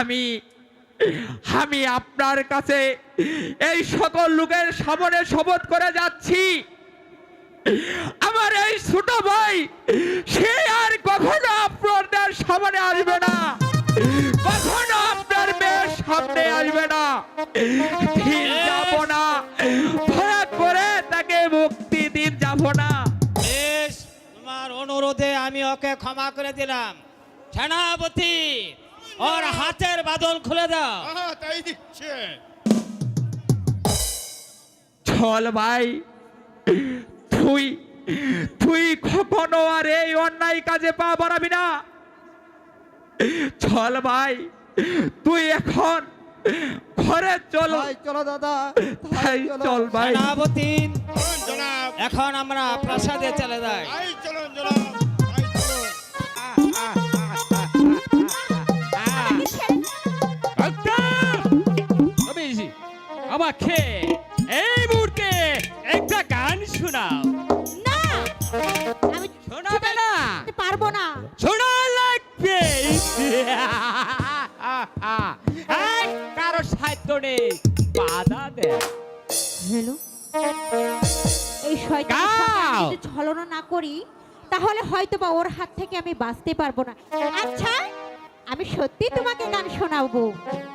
আমি আমি আপনার কাছে এই সকল লোকের সামনে শপথ করে যাচ্ছি। আমার এই ছোট ভাই, সে আর কখনো আপনাদের সামনে আসবে না। কখনো আপনার মেয়ের সামনে আসবে না। যাব না। করে তাকে মুক্তি দিন যাব না। তোমার অনুরোধে আমি ওকে ক্ষমা করে দিলাম। সেনাপতি ওর হাতের বাদল খুলে দাও। তাই দিচ্ছে। চল ভাই তুই তুই কখনো আর এই অন্যায় কাজে পা বাড়াবি না। চল ভাই তুই এখন ঘরে চল। ভাই চলো দাদা ভাই চল। ভাই। এখন আমরা প্রাসাদে চলে যাই। ভাই চলুন আমাকে এই মুহূর্তে একটা গান শোনাও। না! আমি শোনাবে না? পারব না। শোনা লাগবে। কারও সাহিত্য নেই বাধা দেয় হ্যালো এই। যদি ছলনা না করি তাহলে হয়তো বা ওর হাত থেকে আমি বাঁচতে পারব না। আচ্ছা আমি সত্যি তোমাকে গান শোনাবো।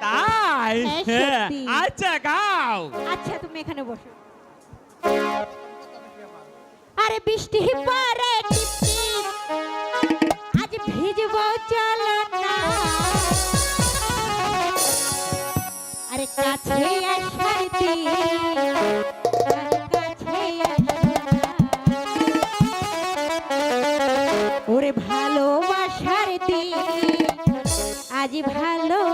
তাই? হ্যাঁ, সত্যি। আচ্ছা গাও। আচ্ছা তুমি এখানে বসো। আরে বৃষ্টি পরে টিপটিপ, আজ ভিজব চলো না। আরে কাছে আসার দিন, আরে কাছে আসার ওরে ভালোবাসার দিন। আজ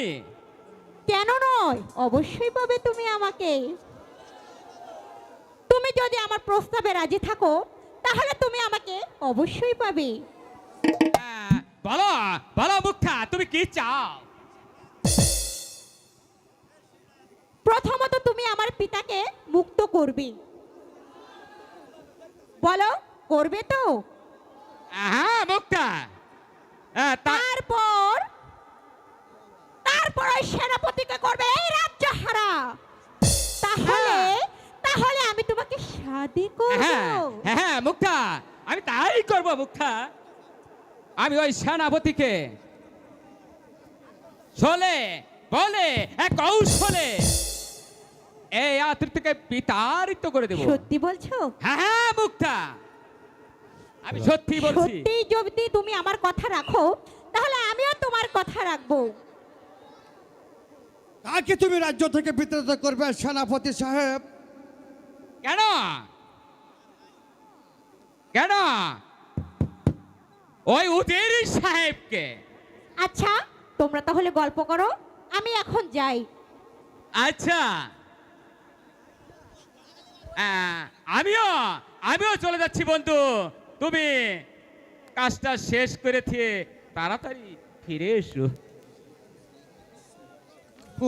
পাবো তো আমি কেন নয়? অবশ্যই পাবে তুমি আমাকে। তুমি যদি আমার প্রস্তাবে রাজি থাকো তাহলে তুমি আমাকে অবশ্যই পাবে। আহ, বলো বলো মুখা তুমি কি চাও? প্রথমত তুমি আমার পিতাকে মুক্ত করবে। বলো করবে তো? হ্যাঁ মুখটা হ্যাঁ, তারপর তারপর ওই সেনাপতিকে করবে এই রাজ্য হারা তাহলে তাহলে আমি তোমাকে শাদি করব। হ্যাঁ হ্যাঁ, হ্যাঁ মুখটা আমি তাই করব মুখটা আমি ওই সেনাপতিকে চলে বলে এক কৌশলে এই আতৃতকে বিতাড়িত করে দেব। সত্যি বলছো? হ্যাঁ হ্যাঁ মুখটা আমি সত্যি বলছি। সত্যি যদি তুমি আমার কথা রাখো তাহলে আমিও তোমার কথা রাখব। কাকে তুমি রাজ্য থেকে বিতাড়িত করবে সেনাপতি সাহেব। কেন? কেন? ওই উদির সাহেবকে। আচ্ছা তোমরা তাহলে গল্প করো আমি এখন যাই। আচ্ছা। আহ, আমিও আমিও চলে যাচ্ছি বন্ধু। তুমি কাজটা শেষ করে দিয়ে তাড়াতাড়ি ফিরে এসো।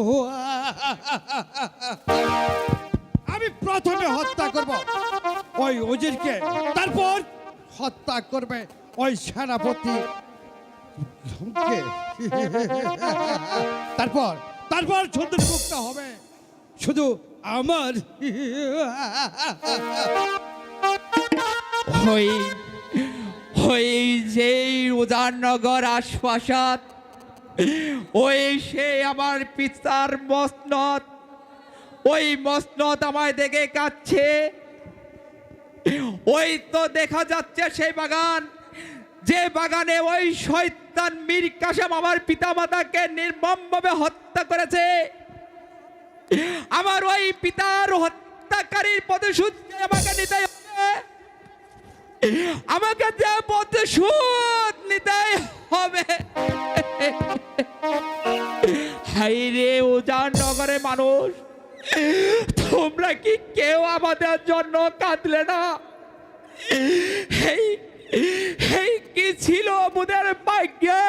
আমি প্রথমে হত্যা করব। ওই উজিরকে। তারপর হত্যা করবে ওই সেনাপতি। তারপর তারপর সুন্দর মুক্ত হবে। শুধু আমার। ওই ওই যেই উদারনগর আশপাশাত ওই সে আমার পিতার মসনদ। ওই মসনদ আমায় দেখে কাচ্ছে ওই তো দেখা যাচ্ছে সেই বাগান। যে বাগানে ওই শয়তান মীর কাসেম আমার পিতামাতাকে নির্মমভাবে হত্যা করেছে। আমার ওই পিতার হত্যাকারীর প্রতিশোধ আমাকে নিতে হবে। আমাকে যে প্রতিশোধ নিতে হবে। হাই রে উজান নগরে মানুষ, তোমরা কি কেউ আমাদের জন্য কাঁদলে না? এই কি ছিল মুদের ভাগ্যে?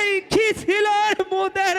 এই কি ছিল মোদের